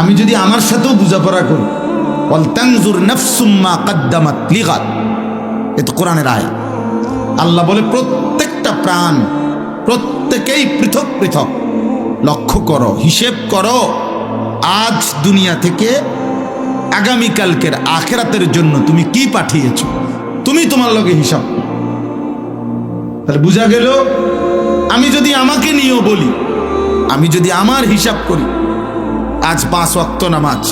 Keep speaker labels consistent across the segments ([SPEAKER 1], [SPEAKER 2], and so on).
[SPEAKER 1] আমি যদি আমার সাথেও বোঝাপড়া করি বল তাংজুর নফসুম্মা কাদ্দামাত লিগাত, এ তো কোরআনের আয় আল্লাহ বলে, প্রত্যেকটা প্রাণ প্রত্যেকেই পৃথক পৃথক। লক্ষ্য করো, হিসেব করো, আজ দুনিয়া থেকে আগামীকালকের আখেরাতের জন্য তুমি কি পাঠিয়েছ? তুমি তোমার লগে হিসাব তাহলে বোঝা গেল, আমি যদি আমাকে নিয়েও বলি, আমি যদি আমার হিসাব করি আজ পাঁচ ওয়াক্ত নামাজ।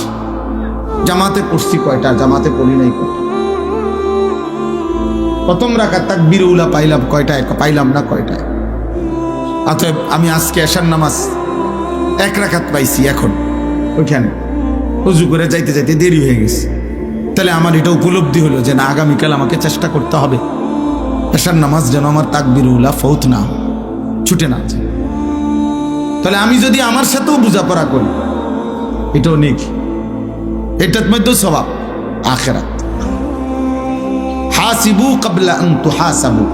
[SPEAKER 1] জামাতে পড়ছি কয়টা? জামাতে পড়ি নাই প্রথম রাখা তাক বিরুলা পাইলাম কয়টায়? পাইলাম না কয়টায়? অতএব আমি আজকে এশার নামাজ এক রাখাত পাইছি এখন। ওইখানে। উজু করে যাইতে যাইতে দেরি হয়ে গেছে। তাহলে আমার এটা উপলব্ধি হলো যে না, আগামীকাল আমাকে চেষ্টা করতে হবে। এশার নামাজ যেন আমার তাকবিরুল্লাহ ফৌত না ছুটে না যায়। তাহলে আমি যদি আমার সাথেও বোঝাপড়া করি এটাও নেই এটার মধ্যেও স্বভাব আখেরাত। হাসিবু কাবলা আন তুহাসাবু।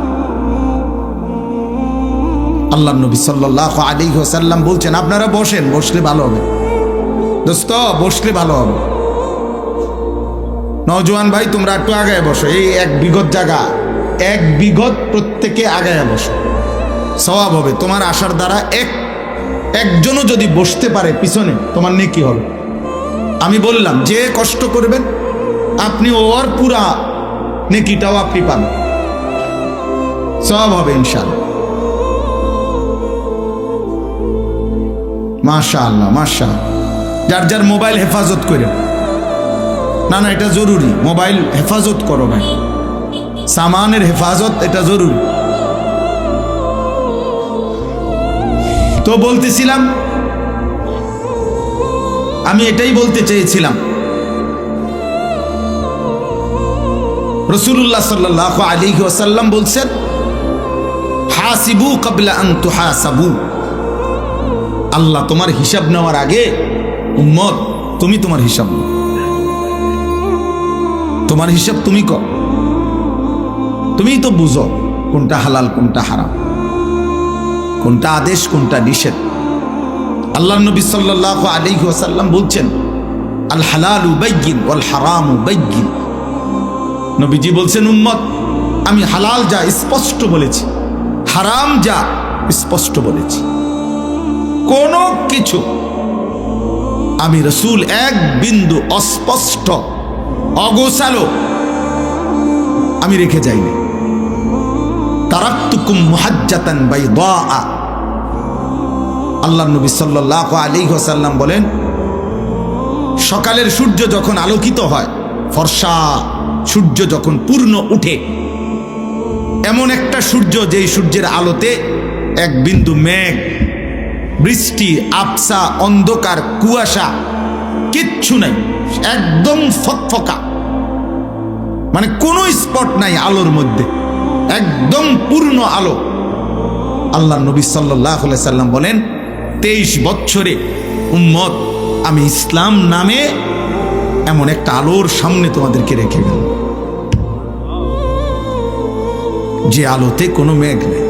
[SPEAKER 1] আল্লাহ নবী সাল্লাল্লাহু আলাইহি ওয়াসাল্লাম বলছেন, আপনারা বসেন, বসলে ভালো হবে। দোস্ত, বসলে ভালো হবে। নওজোয়ান ভাই, তোমরা একটু আগায় বসো। এই এক বিগত জায়গা, এক বিগত প্রত্যেকে আগায় বসো। স্বভাব হবে। তোমার আসার দ্বারা এক একজনও যদি বসতে পারে পিছনে, তোমার নেকি হবে। আমি বললাম, যে কষ্ট করবেন, আপনি ওর পুরা নেকিটাও আপনি পাবেন সব হবে ইনশাল্লাহ মাশা আল্লাহ মাশা যার যার মোবাইল হেফাজত করে। না না, এটা জরুরি। মোবাইল হেফাজত করো ভাই। সামানের হেফাজত, এটা জরুরি। তো বলতেছিলাম, আমি এটাই বলতে চেয়েছিলাম। রসুল্লাহ সাল্লাহ আলী ওসাল্লাম বলছেন, হাসিবু কাবলা আন তুহাসাবু। আল্লাহ তোমার হিসাব নেওয়ার আগে, উম্মত, তুমি তোমার হিসাব। তোমার হিসাব তুমি কর। তুমিই তো বুঝো কোনটা হালাল, কোনটা হারাম। কোনটা আদেশ, কোনটা নিষেধ। আল্লাহ নবী সাল্লাহ আলী ওসাল্লাম বলছেন, আল হালালু বাইগিন ওয়াল হারামু বাইগিন নবীজি বলছেন, উম্মত, আমি হালাল যা স্পষ্ট বলেছি, হারাম যা স্পষ্ট বলেছি। কোনো কিছু আমি রসুল এক বিন্দু অস্পষ্ট, অগোছালো আমি রেখে যাইনি। তারাক্তুকুম মুহাজ্জাতান বাইদা আল্লাহ নবী সাল্লাহ আলী হোসাল্লাম বলেন, সকালের সূর্য যখন আলোকিত হয়, ফর্সা সূর্য যখন পূর্ণ উঠে, এমন একটা সূর্য যেই সূর্যের আলোতে এক বিন্দু মেঘ, বৃষ্টি আপসা অন্ধকার, কুয়াশা, কিচ্ছু নাই, একদম ফকফকা। মানে কোনো স্পট নাই আলোর মধ্যে, একদম পূর্ণ আলো। আল্লাহ নবী সাল্লাহ সাল্লাম বলেন তেইশ বছরে উম্মত, আমি ইসলাম নামে এমন একটা আলোর সামনে তোমাদেরকে রেখে গেল। যে আলোতে কোনো মেঘ নেই,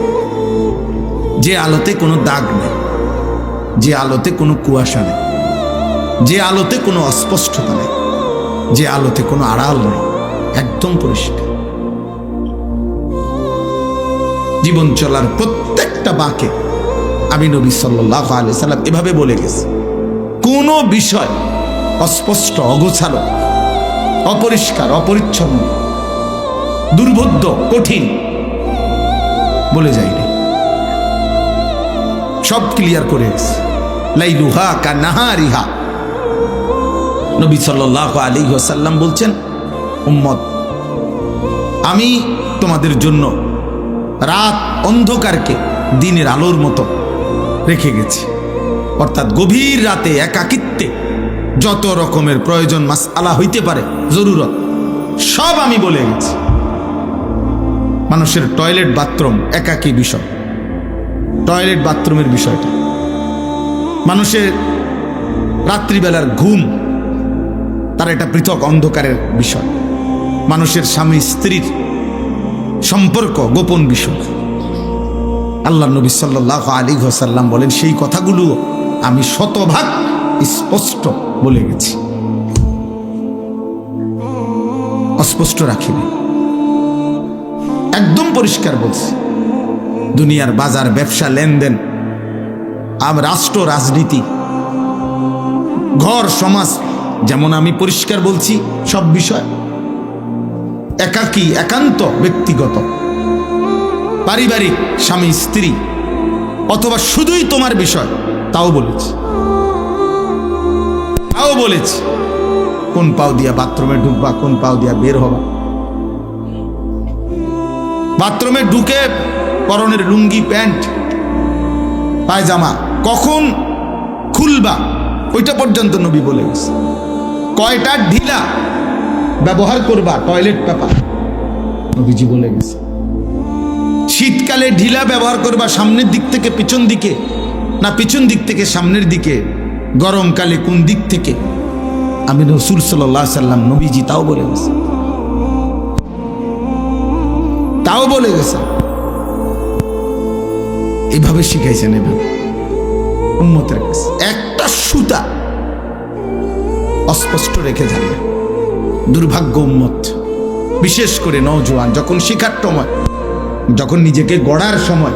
[SPEAKER 1] যে আলোতে কোনো দাগ নেই, যে আলোতে কোনো কুয়াশা নেই, যে আলোতে কোনো অস্পষ্টতা নেই, যে আলোতে কোনো আড়াল নেই, একদম পরিষ্কার। জীবন চলার প্রত্যেকটা বাঁকে আমি নবী সাল্লাহ আলি সাল্লাম এভাবে বলে গেছি। কোনো বিষয় অস্পষ্ট, অগোছালো, অপরিষ্কার, অপরিচ্ছন্ন, দুর্বোধ্য, কঠিন বলে যাইনি সব ক্লিয়ার করে গেছে। লাইলুহা কা নাহারিহা। নবী সাল্লাহ আলী ওসাল্লাম বলছেন, উম্মত, আমি তোমাদের জন্য রাত অন্ধকারকে দিনের আলোর মতো রেখে গেছি। অর্থাৎ গভীর রাতে একাকিত্বে যত রকমের প্রয়োজন মাস আলা হইতে পারে, জরুরত, সব আমি বলে গেছি। মানুষের টয়লেট বাথরুম একাকী বিষয়। টয়লেট বাথরুমের বিষয়টা। মানুষের রাত্রিবেলার ঘুম, তার একটা পৃথক অন্ধকারের বিষয়। মানুষের স্বামী স্ত্রীর সম্পর্ক গোপন বিষয়। আল্লাহ নবী সাল্লাহ আলী হোসাল্লাম বলেন, সেই কথাগুলো আমি শতভাগ স্পষ্ট বলে গেছি। অস্পষ্ট রাখিনি। একদম পরিষ্কার বলছি। দুনিয়ার বাজার, ব্যবসা, লেনদেন, আম, রাষ্ট্র, রাজনীতি, ঘর, সমাজ, যেমন আমি পরিষ্কার বলছি, সব বিষয় একাকী, একান্ত ব্যক্তিগত। পারিবারিক, স্বামী, স্ত্রী, অথবা শুধুই তোমার বিষয়, তাও বলেছি। তাও বলেছি, কোন পাও দিয়া বাথরুমে ঢুকবা, কোন পাও দিয়া বের হবা। বাথরুমে ঢুকে পরনের লুঙ্গি, প্যান্ট, পায়জামা কখন খুলবা, ওইটা পর্যন্ত নবী বলে গেছে। কয়টা ঢিলা ব্যবহার করবা, টয়লেট পেপার, নবীজি বলে গেছে। শীতকালে ঢিলা ব্যবহার করবা সামনের দিক থেকে পিছন দিকে না পিছন দিক থেকে সামনের দিকে? গরমকালে কোন দিক থেকে? আমি রসুল সাল্লাহ সাল্লাম নবীজি, তাও বলে গেছে। তাও বলে গেছে। এভাবে শিখাইছেন এভাবে। উম্মতের কাছে। একটা সুতা অস্পষ্ট রেখে যান দুর্ভাগ্য উম্মত। বিশেষ করে নওজোয়ান, যখন শিখার সময় যখন নিজেকে গড়ার সময়,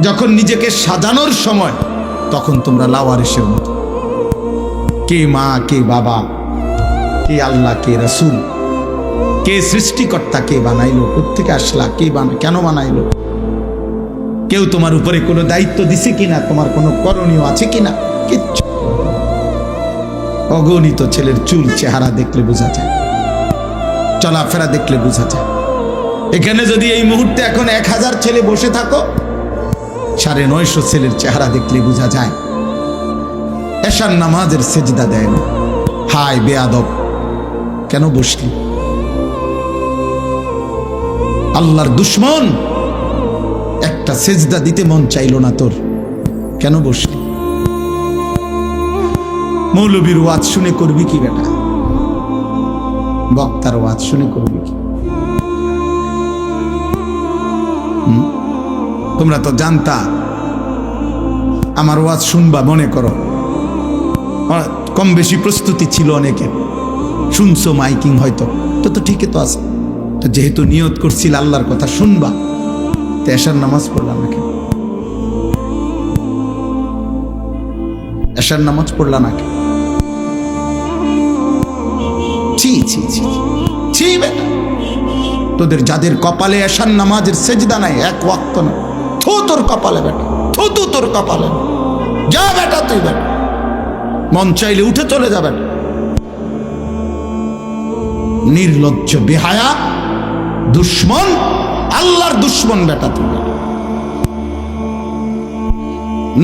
[SPEAKER 1] যখন নিজেকে সাজানোর সময়, তখন তোমরা লাওয়ারিসের মতো। কে মা, কে বাবা, কে আল্লাহ, কে রসুল, কে সৃষ্টিকর্তা, কে বানাইলো কোথেকে আসলা, কে বানা, কেন বানাইলো? কেউ তোমার উপরে কোনো দায়িত্ব দিছে কিনা? তোমার কোনো করণীয় আছে কিনা? কিচ্ছু। অগণিত ছেলের চুল চেহারা দেখলে বোঝা যায়। চলাফেরা দেখলে বোঝা যায়। এখানে যদি এই মুহূর্তে এখন এক হাজার ছেলে বসে থাকো, সাড়ে নয়শো ছেলের চেহারা দেখলে বোঝা যায়, এশার নামাজের সেজদা দেয় না। হায় বেয়াদব, কেন বসলি? আল্লাহর দুশ্মন, একটা সেজদা দিতে মন চাইলো না তোর, কেন বসলি? মৌলবীর ওয়াজ শুনে করবি কি বেটা? বক্তার ওয়াজ শুনে করবি কি? তোমরা তো জানতা, আমার ওয়াজ শুনবা, মনে করো। কম বেশি প্রস্তুতি ছিল অনেকের। শুনছো মাইকিং হয়তো, তো তো ঠিকই তো আছে। তো যেহেতু নিয়ত করছিল আল্লাহর কথা, শুনবা। তো নামাজ পড়লাম নাকি? এশার নামাজ পড়লা নাকি? ছি ছি ছি। তোদের যাদের কপালে এশার নামাজের সেজদা নাই, এক ওয়াক্ত না। থু তোর কপালে বেটা, থু তু তোর কপালে। যা বেটা তুই বেটা। মন চাইলে উঠে চলে যাবে নির্লজ্জ, বেহায়া, দুশ্মন, আল্লাহর দুশ্মন বেটা তুই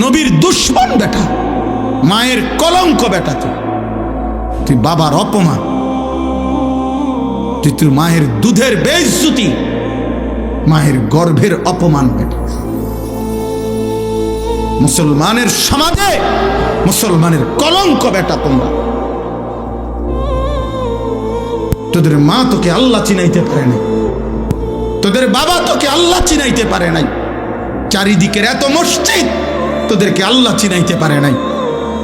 [SPEAKER 1] নবীর দুশ্মন বেটা, মায়ের কলঙ্ক বেটা তুই। তুই বাবার অপমান। তুই তোর মায়ের দুধের বেজ্জুতি মায়ের গর্ভের অপমান বেটা মুসলমানের সমাজে মুসলমানের কলঙ্ক বেটা তোমরা। তোদের মা তোকে আল্লাহ চিনাইতে পারে নাই। তোদের বাবা তোকে আল্লাহ চিনাইতে পারে নাই। চারিদিকের এত মসজিদ তোদেরকে আল্লাহ চিনাইতে পারে নাই।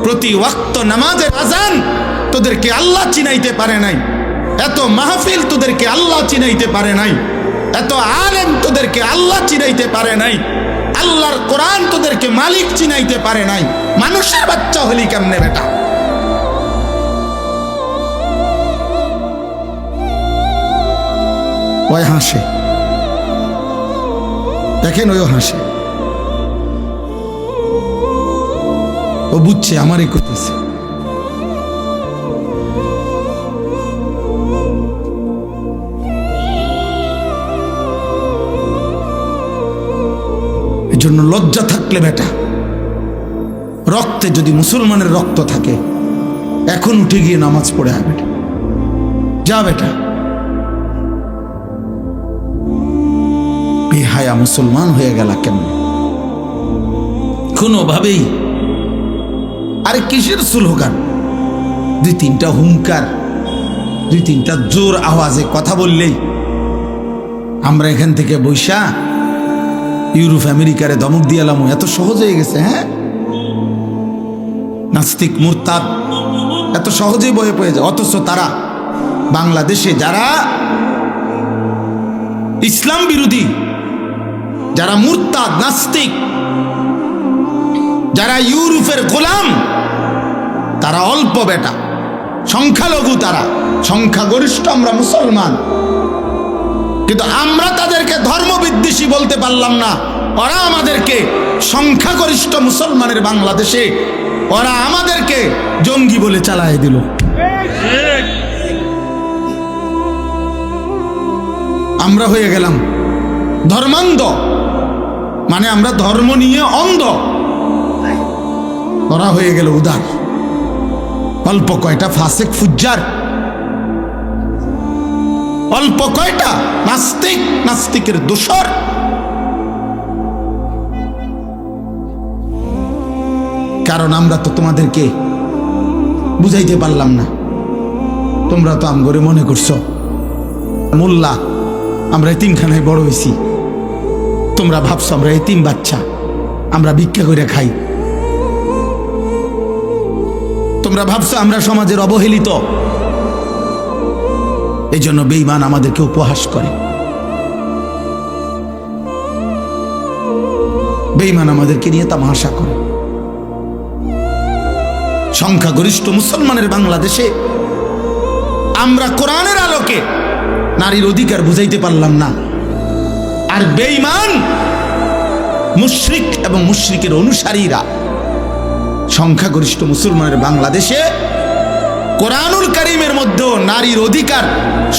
[SPEAKER 1] প্রতি ওয়াক্ত নামাজের আজান তোদেরকে আল্লাহ চিনাইতে পারে নাই। এত মাহফিল তোদেরকে আল্লাহ চিনাইতে পারে নাই। এত আলেম তোদেরকে আল্লাহ চিনাইতে পারে নাই। আল্লাহর কোরআন তোদেরকে মালিক চিনাইতে পারে নাই। মানুষের বাচ্চা হলি কেমনে বেটা? ওই হাসে। দেখেন ওই হাসে। ও বুঝছে, আমারই করতেছে। এজন্য লজ্জা থাকলে বেটা। রক্তে যদি মুসলমানের রক্ত থাকে, এখন উঠে গিয়ে নামাজ পড়ে আয় বেটা। যা বেটা। বেহায়া মুসলমান হয়ে গেল কেন কোনোভাবেই। আরে কিসের স্লোগান? দুই তিনটা হুঙ্কার, দুই তিনটা জোর আওয়াজে কথা বললেই আমরা এখান থেকে বৈশা ইউরোপ, আমেরিকারে ধমক দিয়ালাম এত সহজ হয়ে গেছে হ্যাঁ? নাস্তিক, মুরতাদ, এত সহজেই বয়ে পড়ে যায়। অথচ তারা বাংলাদেশে যারা ইসলাম বিরোধী, যারা মুরতাদ, নাস্তিক, যারা ইউরোপের গোলাম, তারা অল্প বেটা। সংখ্যালঘু তারা, সংখ্যাগরিষ্ঠ আমরা মুসলমান। কিন্তু আমরা তাদেরকে ধর্মবিদ্বেষী বলতে পারলাম না। ওরা আমাদেরকে সংখ্যাগরিষ্ঠ মুসলমানের বাংলাদেশে ওরা আমাদেরকে জঙ্গি বলে চালায় দিল। আমরা হয়ে গেলাম ধর্মান্ধ। মানে আমরা ধর্ম নিয়ে অন্ধ। ওরা হয়ে গেল উদার। অল্প কয়টা ফাসেক ফুজ্জার। অল্প কয়টা? নাস্তিক, নাস্তিকের দোষর। কারণ আমরা তো তোমাদেরকে বুঝাইতে পারলাম না। তোমরা তো আমগরে মনে করছ, মোল্লা, আমরা তিনখানায় বড় হয়েছি তোমরা ভাবছ আমরা তিন বাচ্চা, আমরা ভিক্ষা করে খাই। তোমরা ভাবছ আমরা সমাজের অবহেলিত। এই জন্য বেইমান আমাদেরকে উপহাস করে। বেইমান আমাদেরকে নিয়ে তামাশা করে। সংখ্যাগরিষ্ঠ মুসলমানের বাংলাদেশে আমরা কোরআনের আলোকে নারীর অধিকার বুঝাইতে পারলাম না। আর বেইমান মুশরিক এবং মুশরিকের অনুসারীরা সংখ্যাগরিষ্ঠ মুসলমানের বাংলাদেশে কোরআনুল করিমের মধ্যেও নারীর অধিকার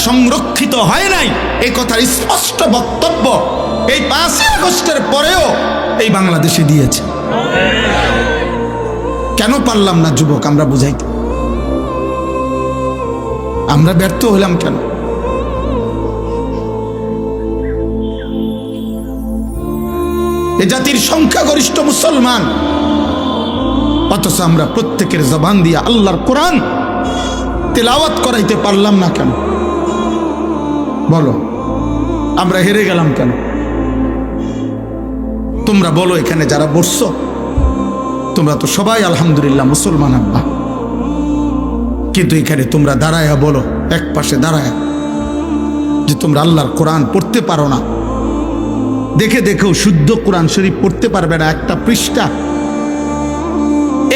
[SPEAKER 1] সংরক্ষিত হয় নাই। এই কথার স্পষ্ট বক্তব্য এই পাঁচই আগস্টের পরেও এই বাংলাদেশে দিয়েছে। কেন পারলাম না যুবক, আমরা বুঝাইতে আমরা ব্যর্থ হলাম কেন? এ জাতির সংখ্যাগরিষ্ঠ মুসলমান, অথচ আমরা প্রত্যেকের জবান দিয়ে আল্লাহর কোরআন তেলাওয়াত করাইতে পারলাম না কেন? বলো, আমরা হেরে গেলাম কেন? তোমরা বলো এখানে যারা বসছো, তোমরা তো সবাই আলহামদুলিল্লাহ মুসলমান আব্বা কিন্তু এখানে তোমরা দাঁড়ায়া বলো, এক পাশে দাঁড়ায়, যে তোমরা আল্লাহর কোরআন পড়তে পারো না। দেখে দেখেও শুদ্ধ কোরআন শরীফ পড়তে পারবে না একটা পৃষ্ঠা।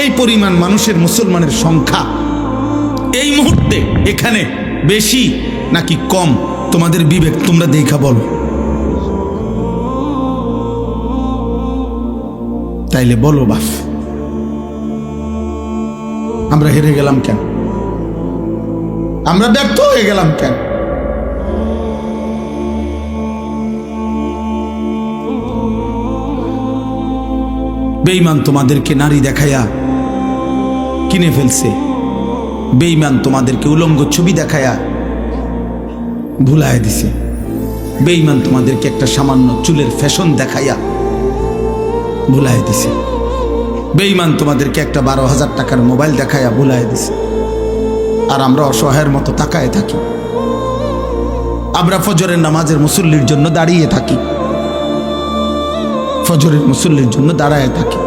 [SPEAKER 1] এই পরিমাণ মানুষের মুসলমানের সংখ্যা। এই মুহূর্তে এখানে বেশি নাকি কম? তোমাদের বিবেক, তোমরা দেখা বলো। তাইলে বলো বাফ। আমরা হেরে গেলাম কেন? আমরা ব্যর্থ হয়ে গেলাম কেন? বেইমান তোমাদেরকে নারী দেখায়া কিনে ফেলছে। বেইমান তোমাদেরকে উলঙ্গ ছবি দেখায়া ভুলায় দিছে। বেইমান তোমাদেরকে একটা সামান্য চুলের ফ্যাশন দেখাইয়া ভুলায় দিছে। বেইমান তোমাদেরকে একটা বারো হাজার টাকার মোবাইল দেখাইয়া ভুলায় দিছে। আর আমরা অসহায়ের মতো তাকায় থাকি। আমরা ফজরের নামাজের মুসল্লির জন্য দাঁড়িয়ে থাকি। ফজরের মুসল্লির জন্য দাঁড়ায় থাকি।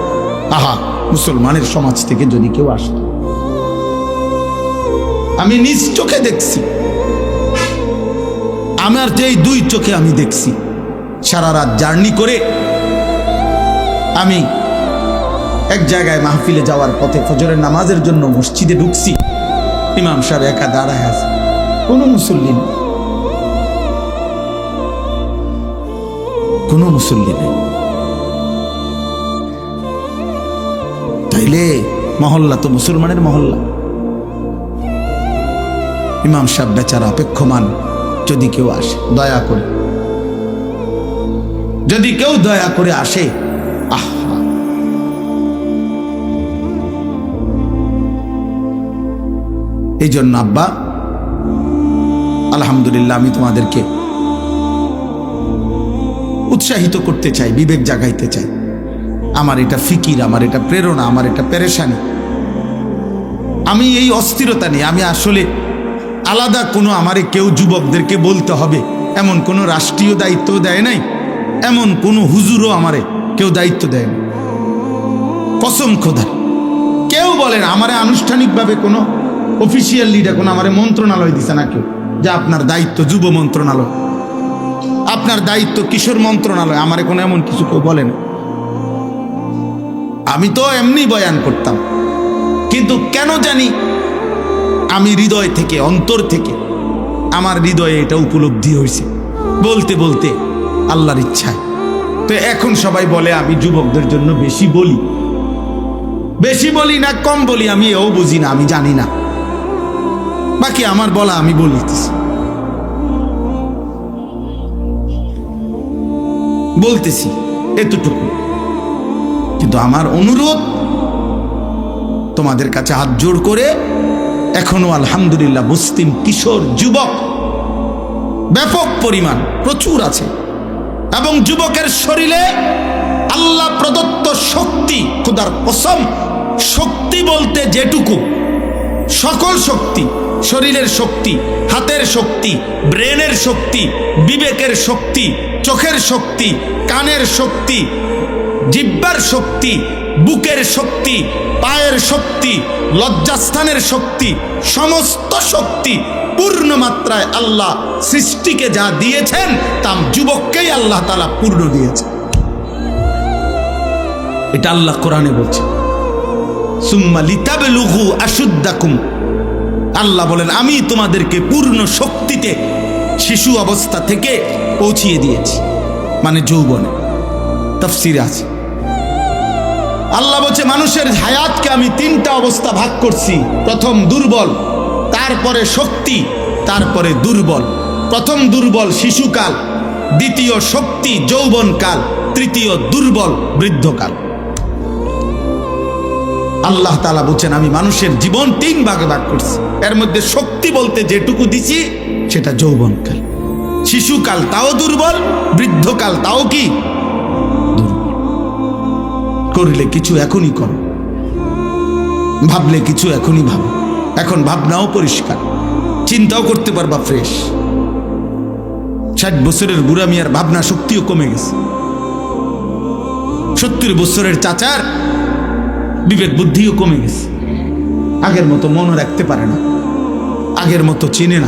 [SPEAKER 1] আহা, মুসলমানের সমাজ থেকে যদি কেউ আসত। আমি নিজ চোখে দেখছি। আমার যে এই দুই চোখে আমি দেখছি, সারা রাত জার্নি করে আমি এক জায়গায় মাহফিলে যাওয়ার পথে ফজরের নামাজের জন্য মসজিদে ঢুকছি। ইমাম সাহেব একা দাঁড়ায় আছে, কোনো মুসল্লি নেই। কোনো মুসল্লি নেই। তাইলে মহল্লা তো মুসলমানের মহল্লা। ইমাম সাহেব বেচারা অপেক্ষমান, যদি কেউ আসে, দয়া করে। যদি কেউ দয়া করে আসে, আহা। এই জন্য আব্বা, আলহামদুলিল্লাহ আমি তোমাদেরকে উৎসাহিত করতে চাই, বিবেক জাগাইতে চাই। আমার এটা ফিকির, আমার এটা প্রেরণা, আমার এটা পেরেশানি। আমি এই অস্থিরতা নেই আমি আসলে আলাদা কোনো আমারে কেউ যুবকদেরকে বলতে হবে। এমন কোনো রাষ্ট্রীয় দায়িত্ব দেয় নাই। এমন কোনো হুজুরও আমারে কেউ দায়িত্ব দেয় না কসম খোদা। কেউ বলেন আমারে আনুষ্ঠানিকভাবে কোনো অফিসিয়াল লিডার কোনো আমারে মন্ত্রণালয় দিছে না কেউ, যে আপনার দায়িত্ব যুব মন্ত্রণালয়। আপনার দায়িত্ব কিশোর মন্ত্রণালয়, আমারে কোনো এমন কিছু কেউ বলে না। আমি তো এমনি বয়ান করতাম। কিন্তু কেন জানি আমি হৃদয় থেকে, অন্তর থেকে আমার হৃদয়ে এটা উপলব্ধি হয়েছে। বলতে বলতে আল্লাহর ইচ্ছায়। তো এখন সবাই বলে, আমি যুবকদের জন্য বেশি বলি। বেশি বলি না, কম বলি, আমি এও বুঝি না, আমি জানি না। বাকি আমার বলা আমি বলিতেছি। বলতেছি এতটুকু। কিন্তু আমার অনুরোধ তোমাদের কাছে হাত জোর করে এখনও আলহামদুলিল্লাহ মুসলিম কিশোর যুবক ব্যাপক পরিমাণ প্রচুর আছে। এবং যুবকের শরীরে আল্লাহ প্রদত্ত শক্তি, খুদার কসম, শক্তি বলতে যেটুকু, সকল শক্তি, শরীরের শক্তি, হাতের শক্তি, ব্রেনের শক্তি, বিবেকের শক্তি, চোখের শক্তি, কানের শক্তি, জিব্বার শক্তি বুকের শক্তি, পায়ের শক্তি, লজ্জাস্থানের শক্তি, সমস্ত শক্তি পূর্ণ মাত্রায় আল্লাহ সৃষ্টিকে যা দিয়েছেন তা যুবককেই আল্লাহ তালা পূর্ণ দিয়েছে এটা আল্লাহ কোরআনে বলছে। সুম্মা লিতাবলুহু আশুদ্দাকুম। আল্লাহ বলেন, আমি তোমাদেরকে পূর্ণ শক্তিতে শিশু অবস্থা থেকে পৌঁছিয়ে দিয়েছি। মানে যৌবনে। তফসিরে আছে। আল্লাহ বলছে, মানুষের হায়াতকে আমি তিনটা অবস্থা ভাগ করছি। প্রথম দুর্বল, তারপরে শক্তি, তারপরে দুর্বল। প্রথম দুর্বল শিশুকাল, দ্বিতীয় শক্তি যৌবনকাল, তৃতীয় দুর্বল বৃদ্ধকাল। আল্লাহ তালা বলছেন, আমি মানুষের জীবন তিন ভাগে ভাগ করছি। এর মধ্যে শক্তি বলতে যেটুকু দিছি, সেটা যৌবনকাল। শিশুকাল তাও দুর্বল, বৃদ্ধকাল তাও কি করলে কিছু এখনই করো। ভাবলে কিছু এখনই ভাবো। এখন ভাবনাও পরিষ্কার। চিন্তাও করতে পারবা ফ্রেশ ষাট বছরের বুড়া মিয়ার ভাবনা শক্তিও কমে গেছে। সত্তর বছরের চাচার বিবেক বুদ্ধিও কমে গেছে। আগের মতো মনে রাখতে পারে না। আগের মতো চিনে না।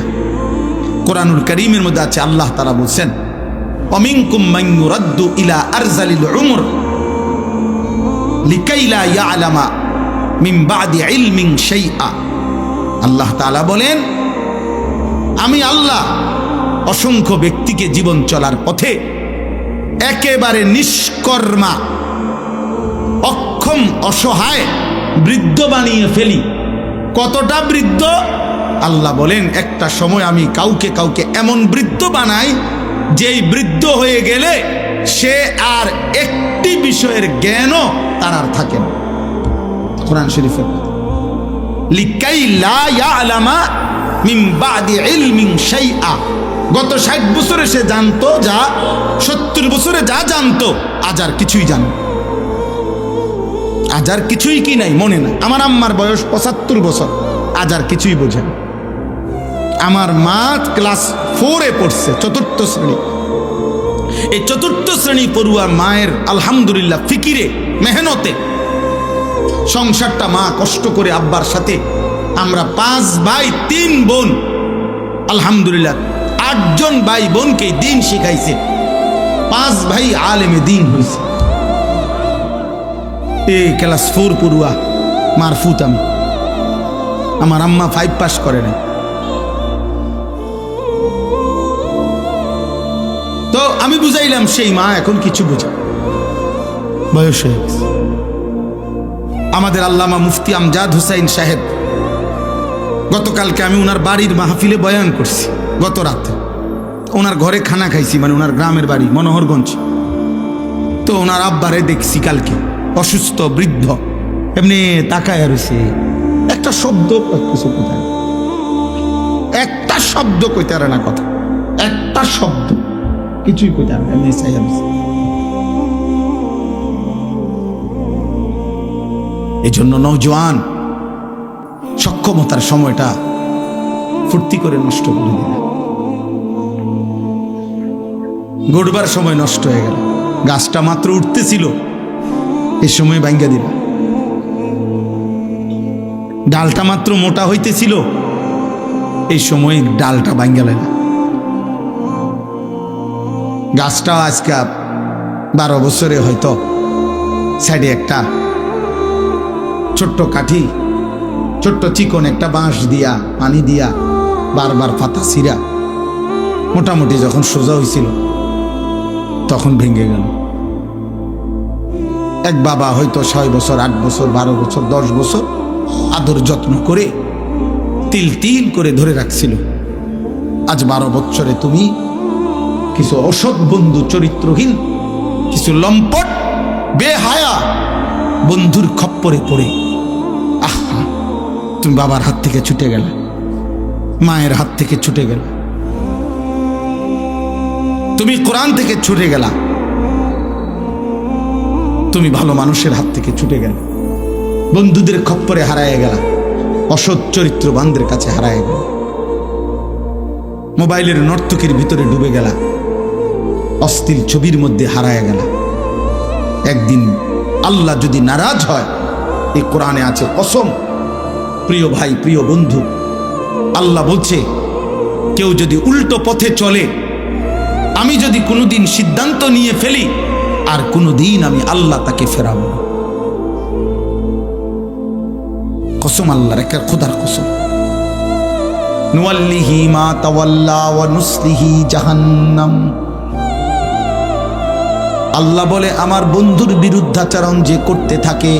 [SPEAKER 1] কোরআনুল করিমের মধ্যে আছে, আল্লাহ তারা বলছেন, অমিনকুম মাইয়ুরাদ্দু ইলা আরজালিল উমর। লিকাইলা ইলমিন শাইআ। আল্লাহ তাআলা বলেন, আমি আল্লাহ অসংখ্য ব্যক্তিকে জীবন চলার পথে একেবারে নিষ্কর্মা, অক্ষম, অসহায়, বৃদ্ধ বানিয়ে ফেলি। কতটা বৃদ্ধ? আল্লাহ বলেন, একটা সময় আমি কাউকে কাউকে এমন বৃদ্ধ বানাই, যেই বৃদ্ধ হয়ে গেলে সে আর একটি বিষয়ের জ্ঞানও তার আর থাকে না কোরআন শরীফের। লিকাই লা ইয়ালামা মিন বাদি ইলমিন শাইআ গত ষাট বছরে সে জানতো যা, সত্তর বছরে যা জানতো, আজ আর কিছুই জানে। আজ আর কিছুই কি নাই, মনে নাই আমার আম্মার বয়স পঁচাত্তর বছর, আজ আর কিছুই বোঝে আমার মা ক্লাস ফোরে পড়ছে, চতুর্থ শ্রেণি এই চতুর্থ শ্রেণি পড়ুয়া মায়ের আলহামদুলিল্লাহ ফিকিরে মেহনতে। সংসারটা মা কষ্ট করে আব্বার সাথে। আমরা পাঁচ ভাই, তিন বোন। আলহামদুলিল্লাহ, আটজন ভাই বোনকে দিন শিখাইছে। পাঁচ ভাই আলেমে দিন হয়েছে এ ক্লাস ফোর পড়ুয়া, মারফুত আমি। আমার আম্মা ফাইভ পাস করে নাই। তো আমি বুঝাইলাম, সেই মা এখন কিছু বুঝে বয়স। আমাদের আল্লামা মুফতি আমজাদ হুসাইন সাহেব, গতকালকে আমি ওনার বাড়ির মাহফিলে বয়ান করছি, গত রাতে। ওনার ঘরে খানা খাইছি মানে ওনার গ্রামের বাড়ি, মনোহরগঞ্জ। তো ওনার আব্বারে দেখছি কালকে, অসুস্থ, বৃদ্ধ, এমনি তাকায় রয়েছে একটা শব্দ কিছু কোথায় একটা শব্দ কইতে না কথা। একটা শব্দ। কিছুই কইতে এমনি চাইয়া রইছে। এই জন্য নৌজওয়ান সক্ষমতার সময়টা ফুর্তি করে নষ্ট করে দিল গড়বার সময় নষ্ট হয়ে গেল। গাছটা মাত্র উঠতেছিল এই সময় ভাঙ্গা দিল। ডালটা মাত্র মোটা হইতেছিল এই সময় ডালটা ভাঙ্গেলে না গাছটাও আজকে বারো বছরে হয়তো সাইডে একটা ছোট্ট কাঠি, ছোট্ট চিকন একটা বাঁশ দিয়া, পানি দিয়া বারবার পাতা ছিঁড়া। মোটামুটি যখন সোজা হয়েছিল তখন ভেঙে গেল। এক বাবা হয়তো ছয় বছর, আট বছর, বারো বছর, দশ বছর আদর যত্ন করে তিল তিল করে ধরে রাখছিল। আজ বারো বছরে তুমি কিছু অসৎ বন্ধু, চরিত্রহীন, কিছু লম্পট, বেহায়া বন্ধুর খপ্পরে পড়ে তুমি বাবার হাত থেকে ছুটে গেলে। মায়ের হাত থেকে ছুটে গেল। তুমি কোরআন থেকে ছুটে গেলা। তুমি ভালো মানুষের হাত থেকে ছুটে গেলে। বন্ধুদের খপ্পরে হারায় গেলা। অসৎ চরিত্র চরিত্রবানদের কাছে হারায় গেল। মোবাইলের নর্তকীর ভিতরে ডুবে গেলা। অস্থির ছবির মধ্যে হারায় গেলা। একদিন আল্লাহ যদি নারাজ হয়, এই কোরআনে আছে অসম প্রিয় ভাই, প্রিয় বন্ধু, আল্লাহ বলছে, কেউ যদি উল্টো পথে চলে, আমি যদি কোনোদিন সিদ্ধান্ত নিয়ে ফেলি, আর কোনোদিন আমি আল্লাহ তাকে ফেরাবো না। কসম আল্লাহর একটা খোদার কসম। নুয়াল্লিহি নুসলিহি জাহান্নাম। আল্লাহ বলে, আমার বন্ধুর বিরুদ্ধাচরণ যে করতে থাকে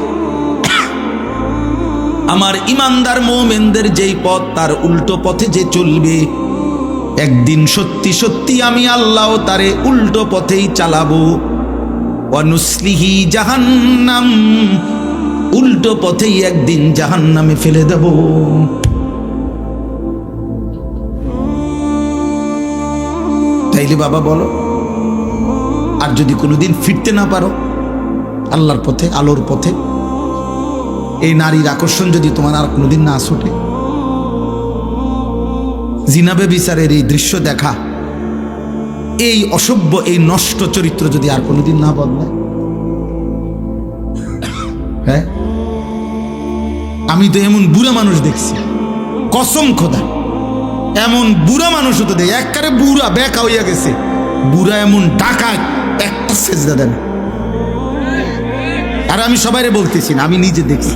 [SPEAKER 1] আমার ইমানদার মোমেনদের যেই পথ, তার উল্টো পথে যে চলবে। একদিন সত্যি সত্যি আমি আল্লাহ তারে উল্টো পথেই চালাবো। অনুসলিহি জাহান্নাম, উল্টো পথেই একদিন জাহান্নামে ফেলে দেব। তাইলে বাবা বলো, আর যদি কোনোদিন ফিরতে না পারো, আল্লাহর পথে, আলোর পথে এই নারীর আকর্ষণ যদি তোমার আর কোনোদিন না ছুটে। জিনাবে বিচারের এই দৃশ্য দেখা, এই অসভ্য, এই নষ্ট চরিত্র যদি আর কোনোদিন না বদলায়। হ্যাঁ? আমি তো এমন বুড়া মানুষ দেখছি, কসম খোদা। এমন বুড়া মানুষ তো দেখ, একবারে বুড়া, বেকা হইয়া গেছে। বুড়া এমন ডাকাত, একটা সেজদা দেন। আর আমি সবাইরে বলতেছি না, আমি নিজে দেখছি।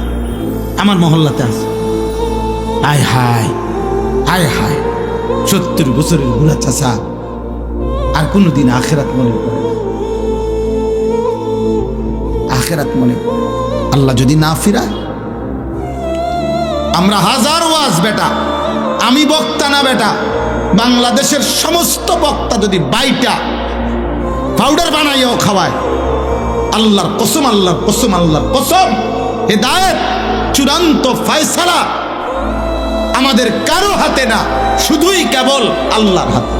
[SPEAKER 1] আমার মহল্লাতে আছে আয় হায় হায় হায়, সত্তর বছরের বুড়া চাষা আর কোনোদিন আখেরাত মনে করে। আখেরাত মনে। আল্লাহ যদি না ফিরায়, আমরা হাজার ওয়াজ বেটা, আমি বক্তা না বেটা, বাংলাদেশের সমস্ত বক্তা যদি বাইটা, পাউডার বানাইয়াও খাওয়ায়, আল্লাহর কসম আল্লাহর কসম আল্লাহর কসম, হেদায়েত চূড়ান্ত ফয়সালা আমাদের কারও হাতে না, শুধুই কেবল আল্লাহর হাতে।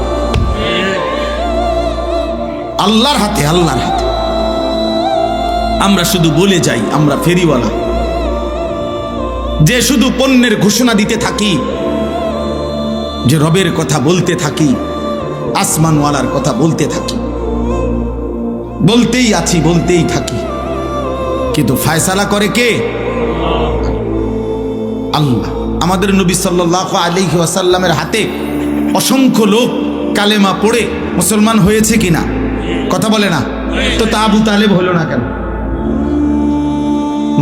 [SPEAKER 1] আল্লাহর হাতে আল্লাহর হাতে। আমরা শুধু বলে যাই, আমরা ফেরিওয়ালা। যে শুধু পণ্যের ঘোষণা দিতে থাকি, যে রবের কথা বলতে থাকি, আসমানওয়ালার কথা বলতে থাকি, বলতেই আছি, বলতেই থাকি। কিন্তু ফায়সালা করে কে? আল্লাহ। আমাদের নবী সাল্লাহ আলিহি ওয়াসাল্লামের হাতে অসংখ্য লোক কালেমা পড়ে মুসলমান হয়েছে কিনা? কথা বলে না? তো তা আবু তালেব হলো না কেন?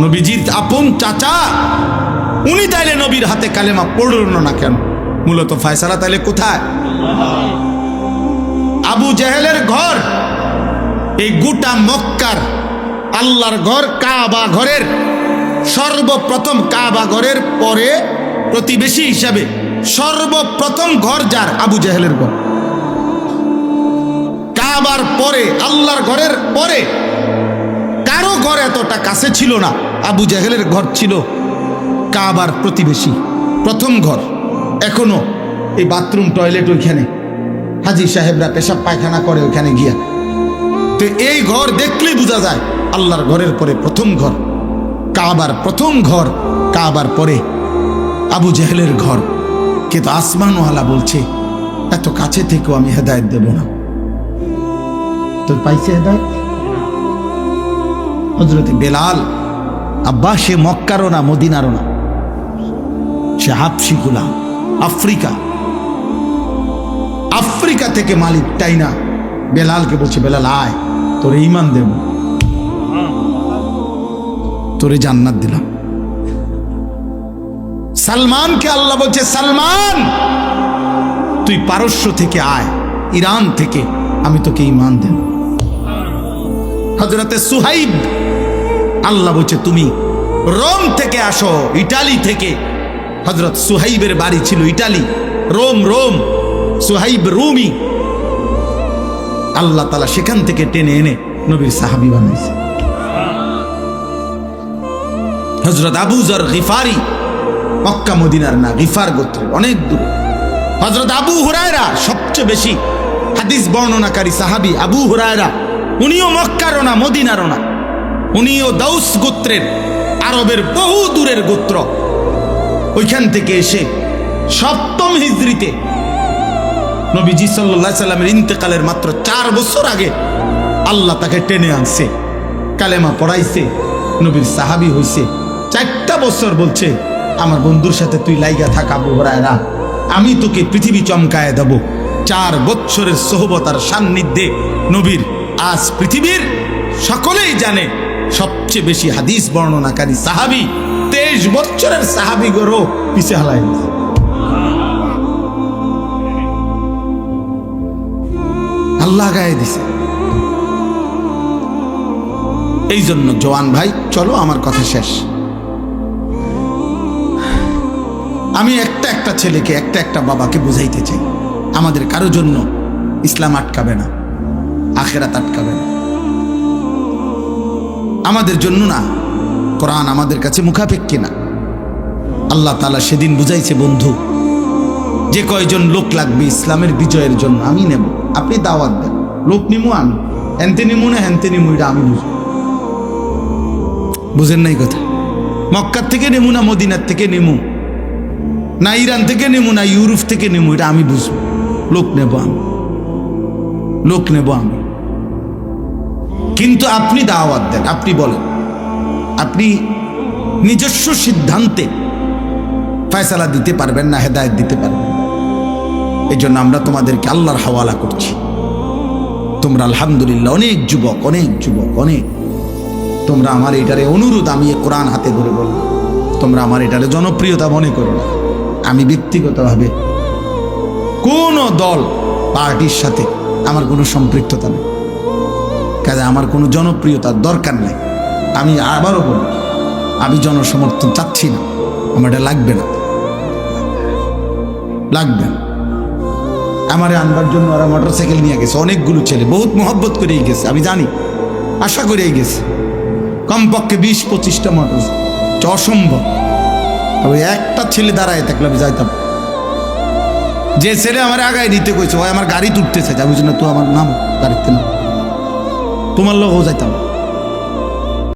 [SPEAKER 1] নবীজির আপন চাচা, উনি তাইলে নবীর হাতে কালেমা পড়ল না কেন? মূলত ফায়সালা তাইলে কোথায়? আবু জাহেলের ঘর, এই গোটা মক্কার আল্লাহর ঘর, কাবা ঘরের সর্বপ্রথম কাবা ঘরের পরে প্রতিবেশী হিসাবে সর্বপ্রথম ঘর যার? আবু জাহেলের ঘর। কাবার পরে, আল্লাহর ঘরের পরে কারও ঘর এতটা কাছে ছিল না। আবু জাহেলের ঘর ছিল কাবার প্রতিবেশী, প্রথম ঘর। এখনও এই বাথরুম, টয়লেট ওইখানে। হাজি সাহেবরা পেশাব পায়খানা করে ওইখানে গিয়া। তো এই ঘর দেখলেই বোঝা যায় আল্লাহর ঘরের পরে প্রথম ঘর। কাবার প্রথম ঘর, কাবার পরে আবু জেহেলের ঘর। কিন্তু আসমানওয়ালা বলছে, এত কাছে থেকেও আমি হেদায়ত দেব না। তো পাইছে হেদায়ত? হজরত বেলাল আব্বা সে মক্কারও না, মদিনারও না। সে হাফসি গুলাম, আফ্রিকা। আফ্রিকা থেকে মালিক, তাই না? বেলালকে বলছে, বেলাল, আয়, তোর ইমান দেব। তোরে জান্নাত দিলাম। সালমানকে আল্লাহ বলছে, সালমান, তুই পারস্য থেকে আয়, ইরান থেকে আমি তোকে ইমান দেব। হজরতে সুহাইব আল্লাহ বলছে, তুমি রোম থেকে আসো, ইটালি থেকে। হজরত সুহাইবের বাড়ি ছিল Italy, Rome Rome, Suhaib Rumi. আল্লাহ তালা সেখান থেকে টেনে এনে নবীর সাহাবি বানাইছে। হজরত আবুজর গিফারি মক্কা, মদিনার না, গিফার গোত্রের, অনেক দূর। হজরত আবু হুরায়রা সবচেয়ে বেশি হাদিস বর্ণনাকারী সাহাবি আবু হুরায়রা। উনিও মক্কারও না, মদিনারও না। উনিও দাউস গোত্রের, আরবের বহু দূরের গোত্র। ওইখান থেকে এসে সপ্তম হিজড়িতে নবীজি সাল্লাহ সাল্লামের ইন্তেকালের মাত্র চার বছর আগে আল্লাহ তাকে টেনে আনছে, কালেমা পড়াইছে, নবীর সাহাবি হইছে। চারটা বছর বলছে, আমার বন্ধুর সাথে তুই লাইগা থাক, আবু হরায়রা। আমি তোকে পৃথিবী চমকায় দেব। চার বছরের সোহবতার সান্নিধ্যে নবীর আজ পৃথিবীর সকলেই জানে, সবচেয়ে বেশি হাদিস বর্ণনাকারী সাহাবি, তেইশ বছরের সাহাবি গরো পিছে হালাই। আল্লাহ গায়ে দিছে। এই জন্য জওয়ান ভাই, চলো আমার কথা শেষ। আমি একটা একটা ছেলেকে, একটা একটা বাবাকে বুঝাইতে চাই। আমাদের কারও জন্য ইসলাম আটকাবে না, আখেরাত আটকাবে না। আমাদের জন্য না, কোরআন আমাদের কাছে মুখাপেক্ষী না। আল্লাহ তালা সেদিন বুঝাইছে, বন্ধু, যে কয়জন লোক লাগবে ইসলামের বিজয়ের জন্য, আমি নেব। আপনি দাওয়াত দেন। লোক নিমু আমি। হ্যানতে নিমু না হ্যানতে নিমু, এটা আমি বুঝব বুঝেন নাই কথা? মক্কার থেকে নেমু না মদিনার থেকে নেমু? না ইরান থেকে নেমু, না ইউরোপ থেকে নেমু, এটা আমি বুঝব। লোক নেব আমি। লোক নেব আমি। কিন্তু আপনি দাওয়াত দেন, আপনি বলেন। আপনি নিজস্ব সিদ্ধান্তে ফয়সালা দিতে পারবেন না, হেদায়ত দিতে পারবেন এই জন্য আমরা তোমাদেরকে আল্লাহর হাওয়ালা করছি। তোমরা আলহামদুলিল্লাহ অনেক যুবক অনেক যুবক, অনেক। তোমরা আমার এটারে অনুরোধ আমি কোরআন হাতে ধরে বলব তোমরা আমার এটারে জনপ্রিয়তা মনে করো না। আমি ব্যক্তিগতভাবে কোনো দল, পার্টির সাথে আমার কোনো সম্পৃক্ততা নেই। কাজে আমার কোনো জনপ্রিয়তার দরকার নেই। আমি আবারও বলি, আমি জনসমর্থন চাচ্ছি না। আমার এটা লাগবে না। লাগবে না। আমারে আনবার জন্য ওরা মোটরসাইকেল নিয়ে গেছে। অনেকগুলো ছেলে, বহুত মহব্বত করেই গেছে, আমি জানি। আশা করেই গেছে। কমপক্ষে বিশ পঁচিশটা মোটর অসম্ভব। তবে একটা ছেলে দাঁড়ায় থাকলে, আমি যাইতাম। যে ছেলে আমার আগায় নিতে কইছে ওই আমার গাড়ি তুলতেছে, আমি না তো আমার নাম, গাড়িতে নাম। তোমার লোকও যাইতাম।